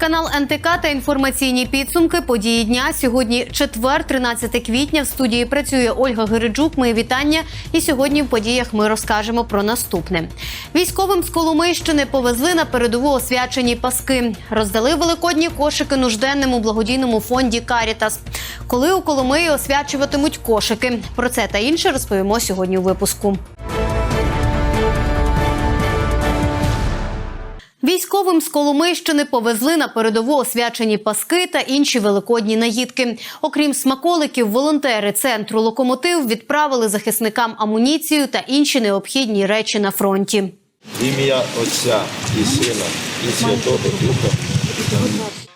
Телеканал НТК та інформаційні підсумки події дня. Сьогодні четвер, 13 квітня. В студії працює Ольга Гириджук. Мої вітання. І сьогодні в подіях ми розкажемо про наступне. Військовим з Коломийщини повезли на передову освячені паски. Роздали великодні кошики нужденним у благодійному фонді Карітас. Коли у Коломиї освячуватимуть кошики. Про це та інше розповімо сьогодні у випуску. Військовим з Коломийщини повезли на передову освячені паски та інші великодні наїдки. Окрім смаколиків, волонтери центру локомотив відправили захисникам амуніцію та інші необхідні речі на фронті. Ім'я Отця і Сина, і Святого Духа.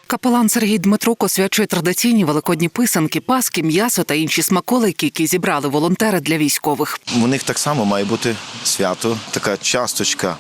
Капелан Сергій Дмитрук освячує традиційні великодні писанки, паски, м'ясо та інші смаколики, які зібрали волонтери для військових. У них так само має бути свято, така часточка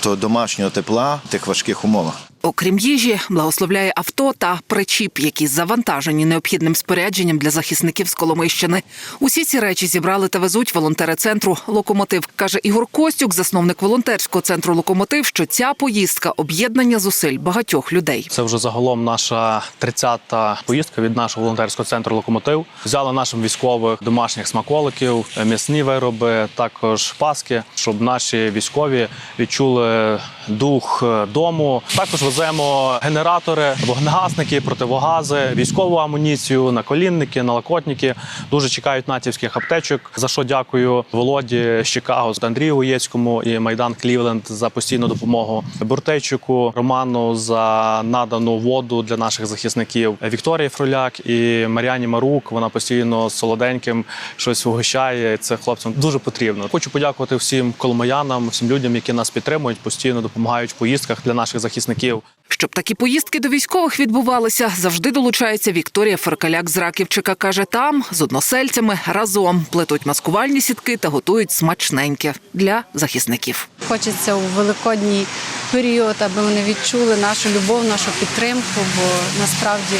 того домашнього тепла в тих важких умовах. Окрім їжі, благословляє авто та причіп, які завантажені необхідним спорядженням для захисників з Коломийщини. Усі ці речі зібрали та везуть волонтери центру Локомотив. каже Ігор Костюк, засновник волонтерського центру Локомотив, що ця поїздка об'єднання зусиль багатьох людей. Це вже загалом наша 30-та поїздка від нашого волонтерського центру Локомотив. Взяли нашим військових домашніх смаколиків, м'ясні вироби, також паски, щоб наші військові відчули дух дому. Також веземо генератори, вогнегасники, противогази, військову амуніцію, наколінники, налокотники. Дуже чекають натівських аптечок. За що дякую Володі з Чикаго, Андрію Уєцькому і Майдан Клівленд за постійну допомогу. Буртейчику, Роману за надану воду для наших захисників. Вікторії Фроляк і Мар'яні Марук. Вона постійно з солоденьким щось вигощає. Це хлопцям дуже потрібно. Хочу подякувати всім коломиянам, всім людям, які нас підтримують, постійно допомагають в поїздках для наших захисників. Щоб такі поїздки до військових відбувалися, завжди долучається Вікторія Феркаляк з Раківчика. Каже, там з односельцями разом плетуть маскувальні сітки та готують смачненьке для захисників. Хочеться у великодній період, аби вони відчули нашу любов, нашу підтримку, бо насправді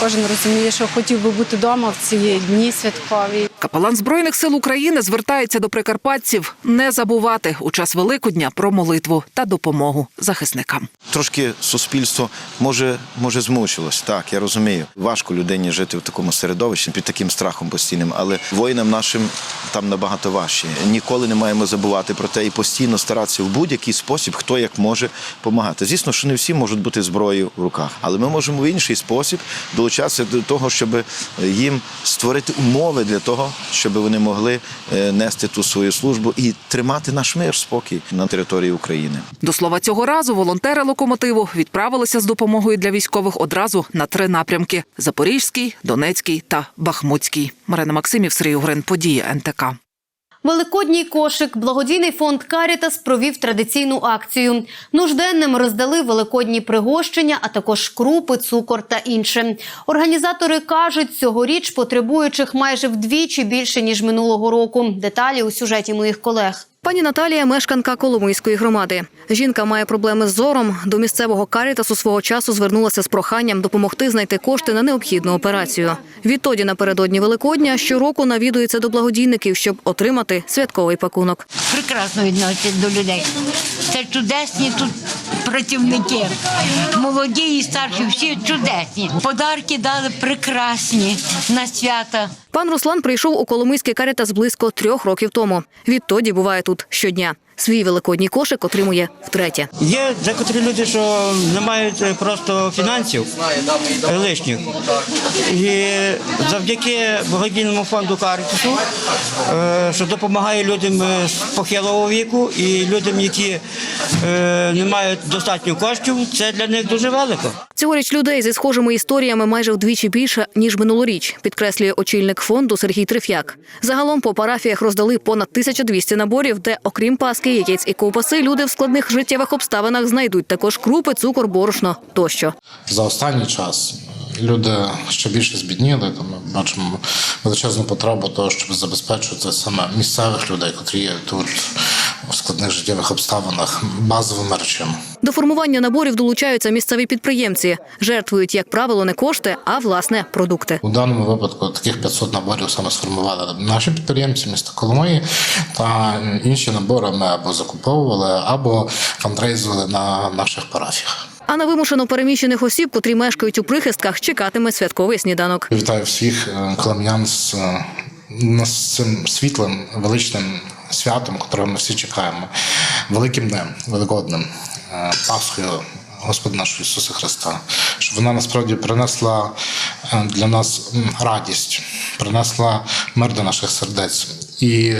кожен розуміє, що хотів би бути вдома в ці дні святкові. Капелан збройних сил України звертається до прикарпатців не забувати у час Великодня про молитву та допомогу захисникам. Трошки суспільство може, може змучилось. Так, я розумію. Важко людині жити в такому середовищі під таким страхом постійним, але воїнам нашим там набагато важче. Ніколи не маємо забувати про те і постійно старатися в будь-який спосіб, хто як може допомагати. Звісно, що не всі можуть бути зброєю в руках, але ми можемо в інший спосіб долучатися до того, щоб їм створити умови для того, щоб вони могли е, нести ту свою службу і тримати наш мир, спокій на території України. До слова, цього разу волонтери локомотиву відправилися з допомогою для військових одразу на три напрямки: Запорізький, Донецький та Бахмутський. Марина Максимів, Сергій Угрин, події НТК. Великодній кошик благодійний фонд Карітас провів традиційну акцію. Нужденним роздали великодні пригощення, а також крупи, цукор та інше. Організатори кажуть, цьогоріч потребуючих майже вдвічі більше ніж минулого року. Деталі у сюжеті моїх колег. Пані Наталія мешканка Коломийської громади. Жінка має проблеми з зором. До місцевого карітасу свого часу звернулася з проханням допомогти знайти кошти на необхідну операцію. Відтоді напередодні Великодня щороку навідується до благодійників, щоб отримати святковий пакунок. прекрасно відносяться до людей. Це чудесні тут працівники. Молоді і старші, всі чудесні. Подарки дали прекрасні на свята. Пан Руслан прийшов у Коломийський карітас близько трьох років тому. Відтоді буває тут щодня. Свій великодній кошик отримує втретє. Є декотрі люди, що не мають е, просто фінансів лишніх. І завдяки благодійному фонду Карітусу, е, що допомагає людям з похилого віку і людям, які е, не мають достатньо коштів, це для них дуже велико. Цьогоріч людей зі схожими історіями майже вдвічі більше ніж минулоріч, підкреслює очільник фонду Сергій Триф'як. Загалом по парафіях роздали понад 1200 наборів, де, окрім паски, яєць і ковбаси, люди в складних життєвих обставинах знайдуть також крупи, цукор, борошно тощо. За останній час люди ще більше збідніли. То ми бачимо величезну потребу того, щоб забезпечувати саме місцевих людей, котрі тут у складних життєвих обставинах базовими речами. До формування наборів долучаються місцеві підприємці. Жертвують, як правило, не кошти, а власне продукти. У даному випадку таких 500 наборів саме сформували наші підприємці міста Коломиї, та інші набори ми або закуповували, або фандрейзували на наших парафіях. А на вимушено переміщених осіб, котрі мешкають у прихистках, чекатиме святковий сніданок. Вітаю всіх е, колом'ян е, з цим світлим, величним святом, которого ми всі чекаємо. Великим днем, великодним, е, Пасхою Господа нашого Ісуса Христа. Щоб вона насправді принесла е, для нас радість, принесла мир до наших сердець. І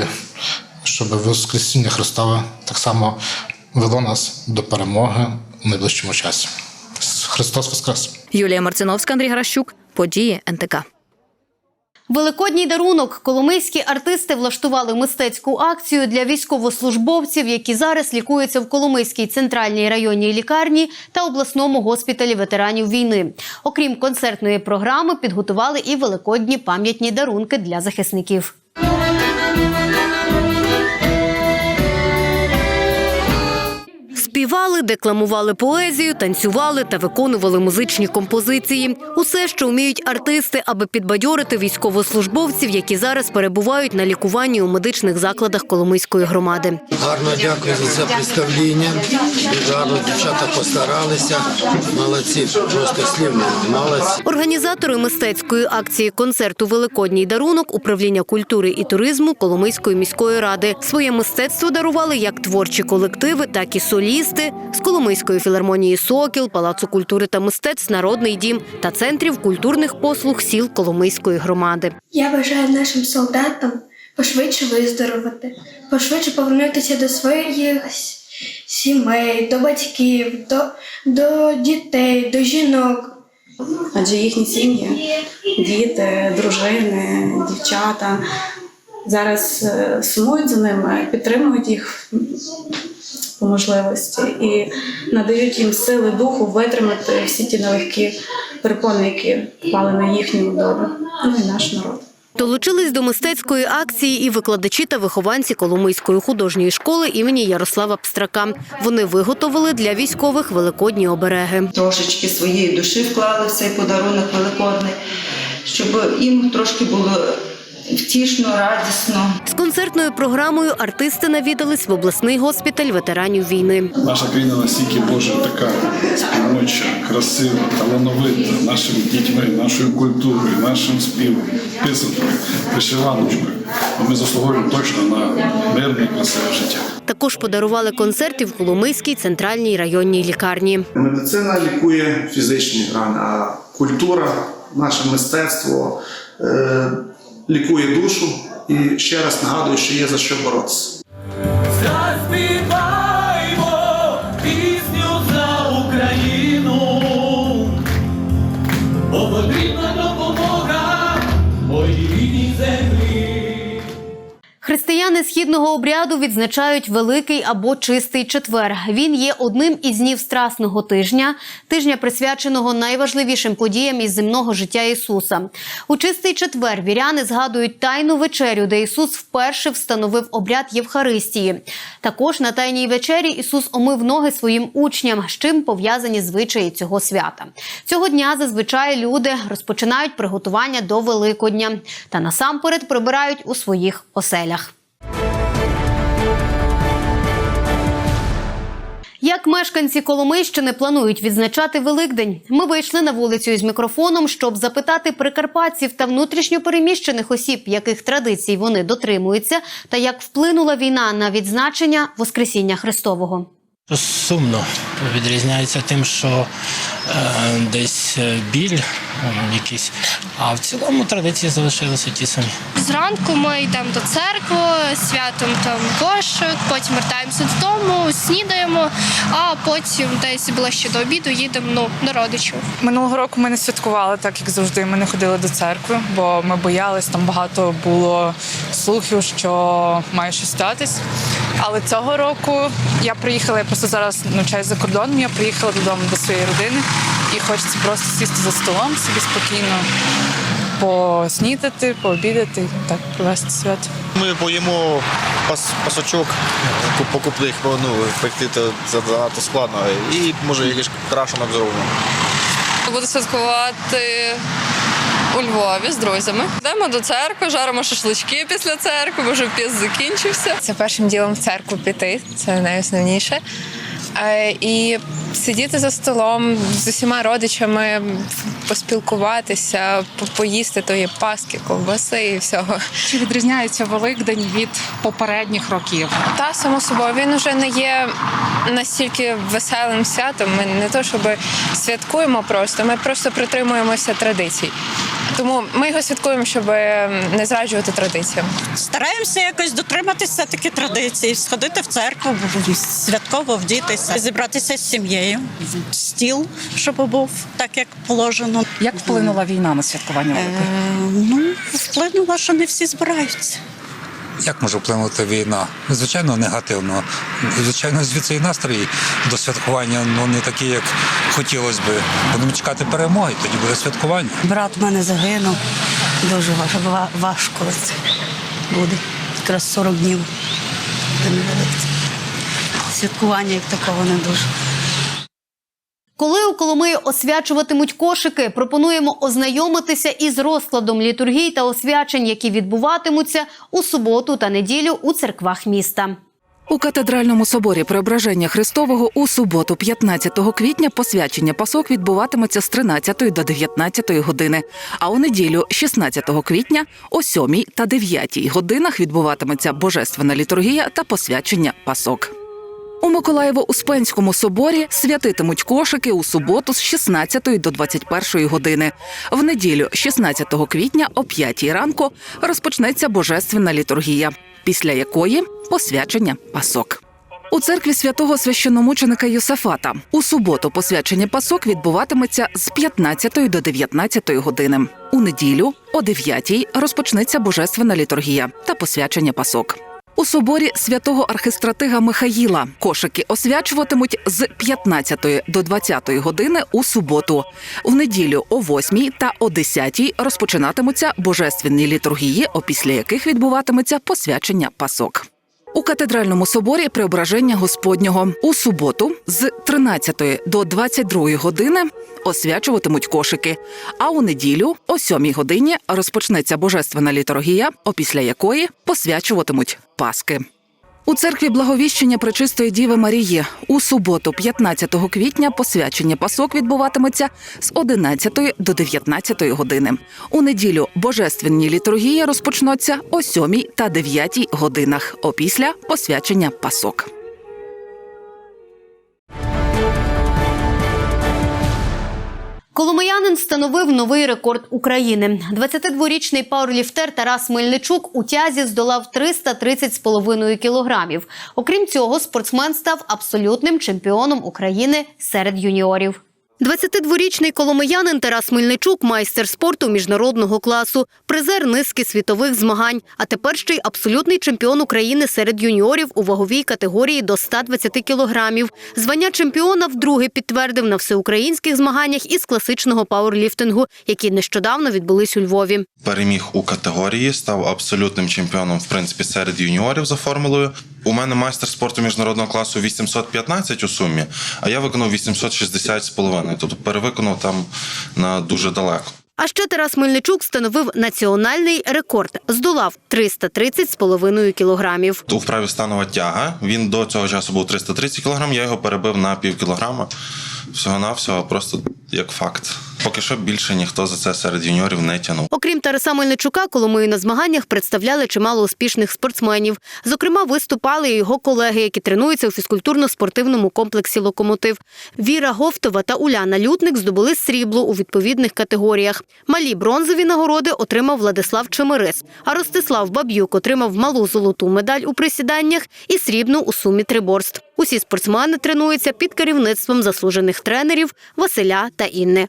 щоб Воскресіння Христове так само вело нас до перемоги в найближчому часі. Христос Воскрес! Юлія Марциновська, Андрій Гращук. Події НТК. Великодній дарунок коломийські артисти влаштували мистецьку акцію для військовослужбовців, які зараз лікуються в Коломийській центральній районній лікарні та обласному госпіталі ветеранів війни. Окрім концертної програми, підготували і великодні пам'ятні дарунки для захисників. Співали, декламували поезію, танцювали та виконували музичні композиції. Усе, що вміють артисти, аби підбадьорити військовослужбовців, які зараз перебувають на лікуванні у медичних закладах Коломийської громади. Гарно дякую за це представління. Гарно дівчата постаралися. Молодці, просто слів. Молодці. Організатори мистецької акції концерту Великодній дарунок управління культури і туризму Коломийської міської ради. Своє мистецтво дарували як творчі колективи, так і солісти з Коломийської філармонії Сокіл, Палацу культури та мистецтв Народний дім та центрів культурних послуг сіл Коломийської громади. Я бажаю нашим солдатам пошвидше виздоровити, пошвидше повернутися до своїх сімей, до батьків, до, до дітей, до жінок. Адже їхні сім'ї, діти, дружини, дівчата зараз е, сумують за ними, підтримують їх по можливості і надають їм сили духу витримати всі ті нелегкі перепони, які впали на їхню долю, ну і наш народ. Долучились до мистецької акції і викладачі та вихованці Коломийської художньої школи імені Ярослава Пстрака. Вони виготовили для військових великодні обереги. трошечки своєї душі вклали в цей подарунок великодний, щоб їм трошки було втішно, радісно. З концертною програмою артисти навідались в обласний госпіталь ветеранів війни. Наша країна настільки Боже така співноча, красива, талановита нашими дітьми, нашою культурою, нашим співом, писанкою, вишиваночкою. Ми заслуговуємо точно на мирне і красиве життя. Також подарували концерти в Коломийській центральній районній лікарні. Медицина лікує фізичні рани, а культура, наше мистецтво е, лікує душу. І ще раз нагадую, що є за що боротися. Християни східного обряду відзначають великий або чистий четвер. Він є одним із днів страсного тижня, тижня присвяченого найважливішим подіям із земного життя Ісуса. У чистий четвер віряни згадують тайну вечерю, де Ісус вперше встановив обряд Євхаристії. Також на тайній вечері Ісус омив ноги своїм учням, з чим пов'язані звичаї цього свята. Цього дня зазвичай люди розпочинають приготування до Великодня та насамперед прибирають у своїх оселях. Як мешканці Коломийщини планують відзначати Великдень? Ми вийшли на вулицю із мікрофоном, щоб запитати прикарпатців та внутрішньопереміщених осіб, яких традицій вони дотримуються, та як вплинула війна на відзначення Воскресіння Христового. Сумно відрізняється тим, що е, десь е, біль е, якийсь, а в цілому традиції залишилися ті самі. Зранку ми йдемо до церкви, святом там кошик, потім вертаємося додому, снідаємо, а потім десь ближче до обіду їдемо ну, до родичів. Минулого року ми не святкували так, як завжди. Ми не ходили до церкви, бо ми боялись, там багато було слухів, що має щось статись. Але цього року я приїхала, я просто зараз навчаюся за кордоном. Я приїхала додому до своєї родини і хочеться просто сісти за столом, собі спокійно поснідати, пообідати так провести свято. Ми поїмо пас, пасочок покупних, бо ну, пекти то занадто складно. І може якийсь крашенок зробимо. Буду святкувати у Львові з друзями. Йдемо до церкви, жаримо шашлички після церкви, бо вже піс закінчився. Це першим ділом в церкву піти, це найосновніше. Е, І сидіти за столом з усіма родичами, поспілкуватися, по- поїсти тої паски, ковбаси і всього. Чи відрізняється Великдень від попередніх років? Та само собою він вже не є настільки веселим святом. Ми не то, щоб святкуємо просто, ми просто притримуємося традицій. Тому ми його святкуємо, щоб не зраджувати традиціям. Стараємося якось дотриматися такі традиції, традицій, сходити в церкву, святково вдітися, зібратися з сім'єю, стіл, щоб був так, як положено. Як вплинула війна на святкування Е, Ну, вплинула, що не всі збираються. Як може вплинути війна? Звичайно, негативно. Звичайно, звідси і настрій до святкування ну не такий, як хотілося би. Будемо чекати перемоги, тоді буде святкування. Брат в мене загинув. Дуже важко це буде. Якраз 40 днів. Святкування як такого не дуже. Коли у Коломиї освячуватимуть кошики, пропонуємо ознайомитися із розкладом літургій та освячень, які відбуватимуться у суботу та неділю у церквах міста. У катедральному соборі Преображення Христового у суботу, 15 квітня, посвячення пасок відбуватиметься з 13 до 19 години. А у неділю, 16 квітня, о 7 та 9 годинах відбуватиметься божественна літургія та посвячення пасок. Миколаєво-Успенському соборі святитимуть кошики у суботу з 16 до 21 години. В неділю, 16 квітня, о 5 ранку, розпочнеться божественна літургія, після якої посвячення пасок. У церкві святого священномученика Йосафата у суботу посвячення пасок відбуватиметься з 15 до 19 години. У неділю о 9 розпочнеться божественна літургія та посвячення пасок. У соборі святого архистратига Михаїла кошики освячуватимуть з 15 до 20 години у суботу. В неділю о 8 та о 10 розпочинатимуться божественні літургії, опісля яких відбуватиметься посвячення пасок. У катедральному соборі Преображення Господнього у суботу з 13 до 22 години освячуватимуть кошики. А у неділю о 7 годині розпочнеться божественна літургія, опісля якої посвячуватимуть паски. У церкві Благовіщення Пречистої Діви Марії у суботу, 15 квітня, посвячення пасок відбуватиметься з 11 до 19 години. У неділю божественні літургії розпочнуться о 7 та 9 годинах. Опісля посвячення пасок. Коломиянин встановив новий рекорд України. 22-річний пауерліфтер Тарас Мельничук у тязі здолав 330,5 кілограмів. Окрім цього, спортсмен став абсолютним чемпіоном України серед юніорів. 22-річний коломиянин Тарас Мельничук – майстер спорту міжнародного класу, призер низки світових змагань, а тепер ще й абсолютний чемпіон України серед юніорів у ваговій категорії до 120 кілограмів. Звання чемпіона вдруге підтвердив на всеукраїнських змаганнях із класичного пауерліфтингу, які нещодавно відбулись у Львові. Переміг у категорії, став абсолютним чемпіоном в принципі серед юніорів за формулою. У мене майстер спорту міжнародного класу 815 у сумі, а я виконав 860 з половиною, тобто перевиконав там на дуже далеко. А ще Тарас Мельничук встановив національний рекорд, здолав 330 з половиною кілограмів. У вправі станова тяга. Він до цього часу був 330 кг, я його перебив на пів кілограма. Всього-навсього, просто як факт. Поки що більше ніхто за це серед юніорів не тянув. Окрім Тараса Мельничука, Коломию на змаганнях представляли чимало успішних спортсменів. Зокрема, виступали і його колеги, які тренуються у фізкультурно-спортивному комплексі Локомотив. Віра Говтова та Уляна Лютник здобули срібло у відповідних категоріях. Малі бронзові нагороди отримав Владислав Чемерис, а Ростислав Баб'юк отримав малу золоту медаль у присіданнях і срібну у сумі триборств. Усі спортсмени тренуються під керівництвом заслужених тренерів Василя та Інни